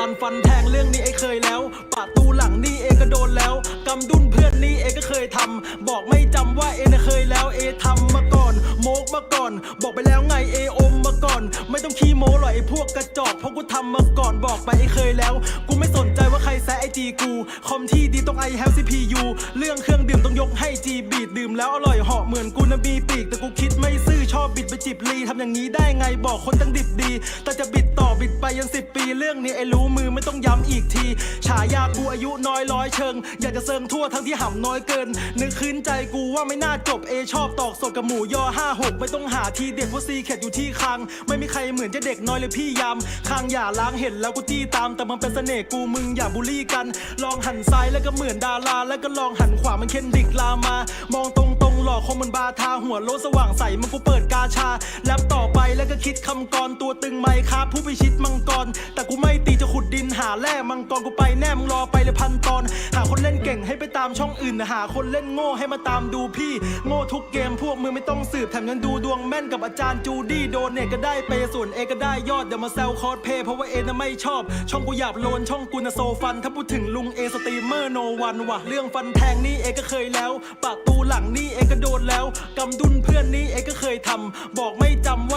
ลันฟันแทงเรื่องนี้ไอ้เคยแล้วปาดตูหลังนี่เองก็โดนแล้วกำดุนเพื่อนนี่เองก็เคยทำบอกไม่จำว่าเองน่ะเคยแล้วเอทำมาก่อน โมกมาก่อน บอกไปแล้วไงเออมมาก่อน ไม่ต้องขี้โม้หรอกไอ้พวกกระจอกเพราะกูทำมาก่อนบอกไปไอ้เคยแล้ว กูไม่สนใจว่าใครแซะไอจีกู คอมที่ดีต้องไอแฮปซีพียูเรื่องเครื่องดื่มต้องยกให้จีบีดดื่มแล้วอร่อยเหาะเหมือนกูนะมีปีกแต่กูคิดไม่ซื่อชอบบิดไปจิบลีทำอย่างนี้ได้ไงบอกคนตั้งดิบดี แต่จะบิด บิดไปยันสิบปีเรื่องนี้ไอ้รู้มือไม่ต้องย้ำอีกที ฉายากูอายุน้อยร้อยเชิง อยากจะเซิงทั่วทั้งที่ห่ำน้อยเกิน นึกคืนใจกูว่าไม่น่าจบเอชอบตอกสดกับหมูยอห้าหกไม่ต้องหาทีเด็ดเพราะซีเข็ดอยู่ที่คาง ไม่มีใครเหมือนจะเด็กน้อยเลยพี่ยำคางอย่าล้างเห็นแล้วกูจี้ตาม แต่มันเป็นเสน่ห์กูมึงอย่าบูลลี่กัน ลองหันซ้ายแล้วก็เหมือนดาราแล้วก็ลองหันขวามันเคนดิกลามามองตรงๆหลอกคงมันบาทาหัวโลสว่างใสมันกูเปิดกาชาแลบต่อไป แล้วก็คิดคำกรตัวตึงไมค์ครับผู้พิชิตมังกร แต่กูไม่ตีจะขุดดินหาแร่มังกรกูไปแน่มึงรอไปเลยพันตอน หาคนเล่นเก่งให้ไปตามช่องอื่น หาคนเล่นโง่ให้มาตามดูพี่ โง่ทุกเกมพวกมึงไม่ต้องสืบแถมยังดูดวงแม่นกับอาจารย์จูดี้โดนเนตก็ได้เปย์ส่วนเอก็ได้ยอดเดี๋ยวมาแซวคอร์สเพย์เพราะว่าเอน่ะไม่ชอบ ช่องกูหยาบโลนช่องกูน่ะโซฟัน ถ้าพูดถึงลุงเอสตรีมเมอร์โนวันว่ะเรื่องฟันแทงนี่เอก็เคยแล้ว ปากตูหลังนี่เอก็โดนแล้วกำดุนเพื่อนนี่เอก็เคยทำบอกไม่จำ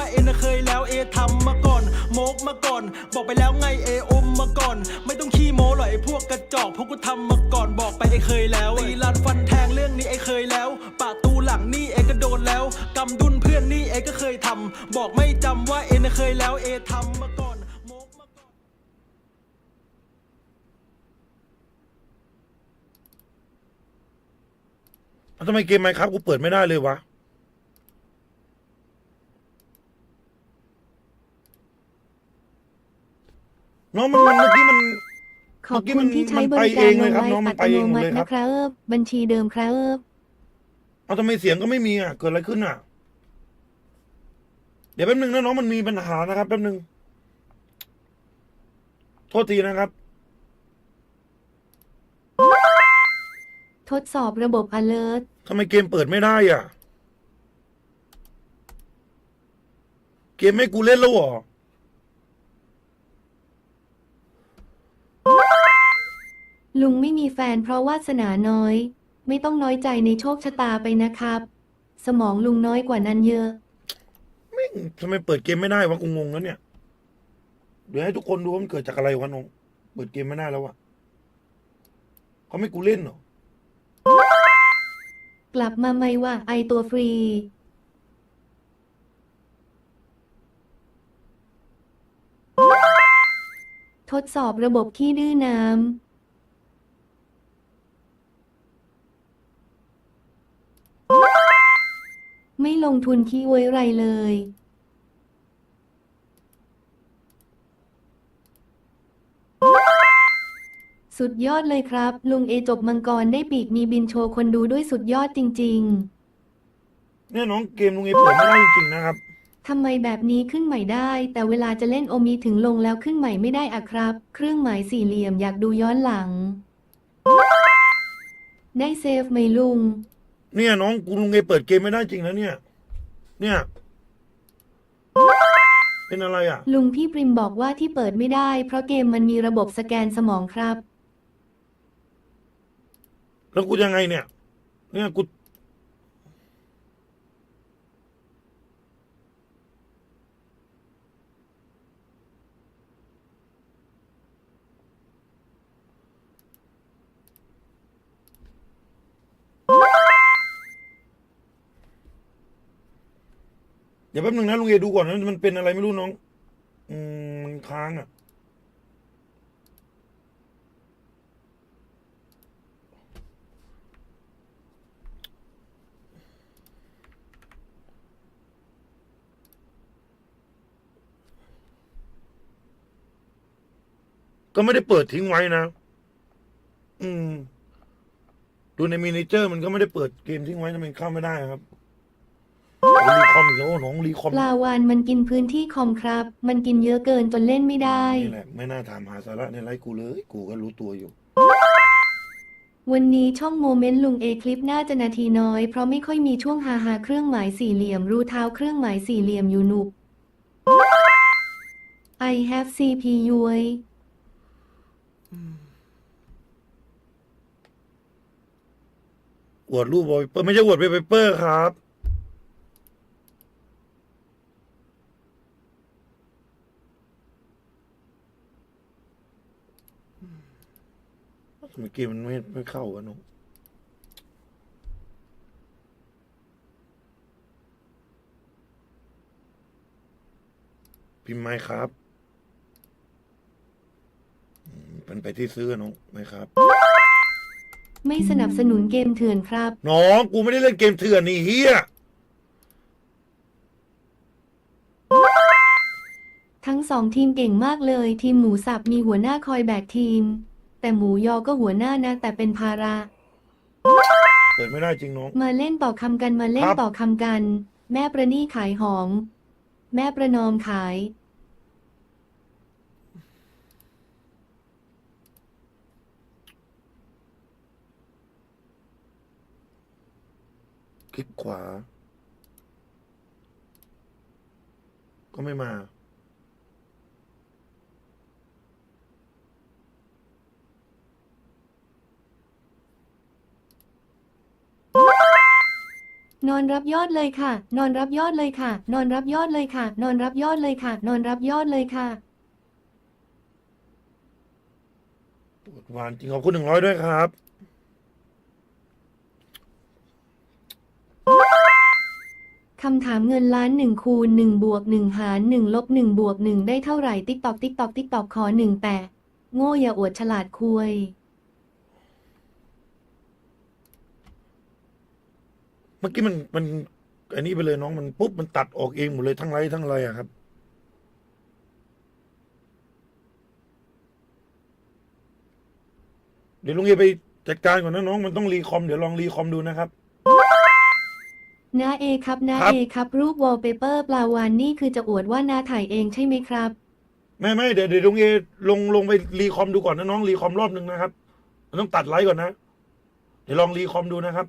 กพวกกูทำมาก่อนบอกไปไอ้เคยแล้วตีลันฟันแทงเรื่องนี้ไอ้เคยแล้วปากตูหลังนี่เอก็โดนแล้วกำดุนเพื่อนนี่เอก็เคยทำบอกไม่จำว่าเอน่ะเคยแล้วเอทำมาก่อนโมกมาก่อนเอาทำไมเกมไมครับกูเปิดไม่ได้เลยวะน้องมันมันเมื่อกี้มัน ขอบคุณที่ใช้บริการมันไปเองเลยครับโนไลน้องฟ์มัอันตไปเอโนงมัเลติยครับนะครับ บัญชีเดิมครับ เอาทำไมเสียงก็ไม่มีอะ เกิดอะไรขึ้นอะ เดี๋ยวแป๊บนึงนะน้องมันมีปัญหานะครับแป๊บนึง โทษทีนะครับ ทดสอบระบบ alert ทำไมเกมเปิดไม่ได้อะ เกมไม่กูเล่นแล้วเหรอ ลุงไม่มีแฟนเพราะวาสนาน้อย ไม่ต้องน้อยใจในโชคชะตาไปนะครับ สมองลุงน้อยกว่านั้นเยอะ แม่งทำไมเปิดเกมไม่ได้วะกูงงแล้วเนี่ยเดี๋ยวให้ทุกคนดูว่ามันเกิดจากอะไรวะน้องเปิดเกมไม่ได้แล้ววะเขาไม่กูเล่นเหรอกลับมาไหมว่าไอตัวฟรี ทดสอบระบบขี้ดื้อน้ำ ไม่ ลงทุนขี้ไว้ไรเลย สุดยอดเลยครับ ลุงเอจบมังกรได้ปีกมีบินโชว์คนดูด้วยสุดยอดจริง เนี่ยน้องเกมลุงเอเปิดไม่ได้จริงๆนะครับ ๆ ทำไมแบบนี้ขึ้นใหม่ได้ แต่เวลาจะเล่นโอมีถึงลงแล้วขึ้นใหม่ไม่ได้อะครับ เครื่องหมายสี่เหลี่ยมอยากดูย้อนหลัง ได้เซฟไหมลุง เนี่ยน้องกูลุงเอเปิดเกมไม่ได้จริงแล้วเนี่ย เนี่ย เป็นอะไรอะ ลุงพี่ปริมบอกว่าที่เปิดไม่ได้ เพราะเกมมันมีระบบสแกนสมองครับ แล้วกูยังไงเนี่ย เนี่ยกู เดี๋ยวแป๊บนึงนะลุงเอดูก่อนนะมันเป็นอะไรไม่รู้น้อง อืมมันค้างอะ ก็ไม่ได้เปิดทิ้งไว้นะ อืม ดูในมินิเจอร์มันก็ไม่ได้เปิดเกมทิ้งไว้นะมันเข้าไม่ได้ครับ รีคอมอีกแล้วโอ้น้องรีคอมปลาวานมันกินพื้นที่คอมครับ มันกินเยอะเกินจนเล่นไม่ได้ นี่แหละไม่น่าถามหาสาระในไลฟ์กูเลย กูก็รู้ตัวอยู่ วันนี้ช่องโมเมนต์ลุงเอคลิปน่าจะนาทีน้อย เพราะไม่ค่อยมีช่วงฮาฮาเครื่องหมายสี่เหลี่ยม รูเท้าเครื่องหมายสี่เหลี่ยมอยู่หนุบ I have CPU ไว้อวดรูปวอลเปเปอร์ไม่ใช่อวดเปเปอร์ครับ เมื่อกี้มันไม่ไม่เข้ากันนุ๊กพิมพ์ไหมครับอืมเป็นไปที่ซื้อน้องไหมครับ ไม่สนับสนุนเกมเถื่อนครับ น้อง กูไม่ได้เล่นเกมเถื่อนนี่เฮียทั้งสองทีมเก่งมากเลย ทีมหมูสับมีหัวหน้าคอยแบกทีม แต่หมูยอก็หัวหน้านะ แต่เป็นภาระ เปิดไม่ได้จริงน้อง มาเล่นต่อคำกันมาเล่นครับ ต่อคำกัน แม่ประนี่ขายหอม แม่ประนอมขาย คลิกขวา ก็ไม่มา นอนรับยอดเลยค่ะ นอนรับยอดเลยค่ะ นอนรับยอดเลยค่ะ นอนรับยอดเลยค่ะ นอนรับยอดเลยค่ะปวดหวานจริงขอบคุณหนึ่งร้อยด้วยครับ คำถามเงินล้านหนึ่งคูณหนึ่งบวกหนึ่งหารหนึ่งลบหนึ่งบวกหนึ่งได้เท่าไหร่ติ๊กตอกติ๊กตอกติ๊กตอกขอหนึ่งแปะโง่อย่าอวดฉลาดคุย เมื่อกี้มันมันอันนี้ไปเลยน้องมันปุ๊บมันตัดออกเองหมดเลยทั้งไรทั้งไรอะครับ เดี๋ยวลุงเอไปจัดการก่อนนะน้องมันต้องรีคอมเดี๋ยวลองรีคอมดูนะครับ นาเอครับนาครับ เอครับรูปวอลเปเปอร์ปลาวานนี่คือจะอวดว่านาถ่ายเองใช่ไหมครับ ไม่ไม่เดี๋ยวเดี๋ยวลุงเอลงลงไปรีคอมดูก่อนนะน้องรีคอมรอบหนึ่งนะครับมันต้องตัดไลท์ก่อนนะ เดี๋ยวลองรีคอมดูนะครับ